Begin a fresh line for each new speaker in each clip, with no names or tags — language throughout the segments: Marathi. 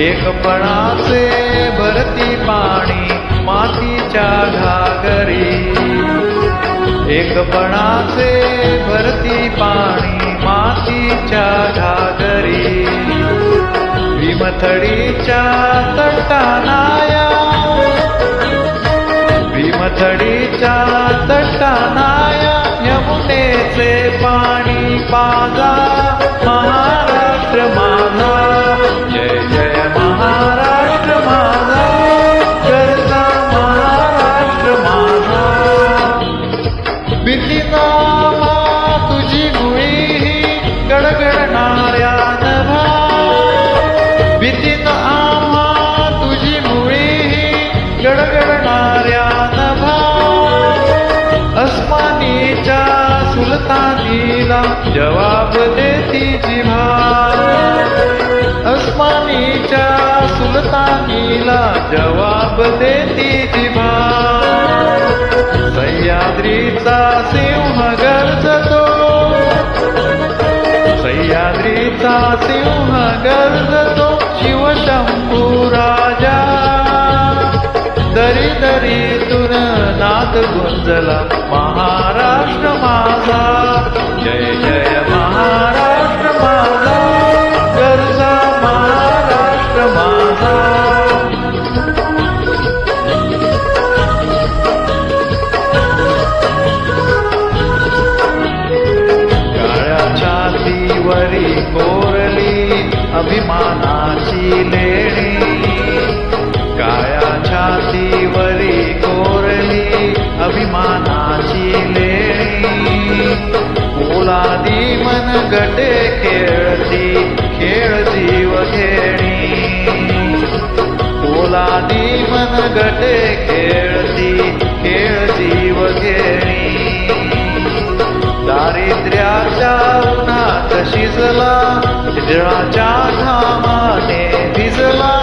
एकपणाचे भरती पाणी मातीच्या घागरी. एकपणाचे भरती पाणी मातीच्या घागरी. भीमथडीच्या तटानाया भीमथडीच्या तटानाया यमुनेचे पाणी पाजा. महाराष्ट्र माझा गरजा महाराष्ट्र माझा भीतीना तुझी गुळी गडगडणाऱ्या नभा. भीतीन आम्हा तुझी मुळी गडगडणाऱ्या नभा. अस्मानीच्या सुलतानीला जवाब सह्याद्रीचा सिंह गर्जतो सह्याद्रीचा सिंह गर्जतो शिवशंभू राजा. दरी दरीतून नाद गुंजला महाराष्ट्र माझा. जय जय. आधी मन गटे खेळती खेळ जीव खेळी ओलादी मन गटे खेळती खेळ जीव घेणी दारिद्र्याच्या उन्हात शिजला हिजळाच्या घामाने भिजला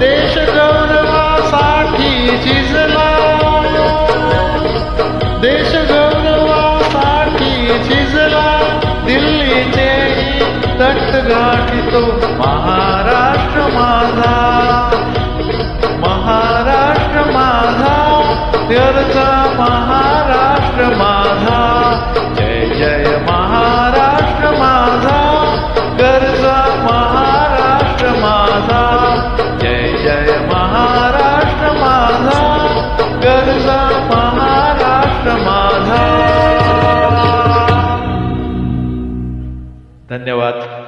देश गौरवासाठी झिजला तट गाठितो महाराष्ट्र माझा. ধন্যবাদ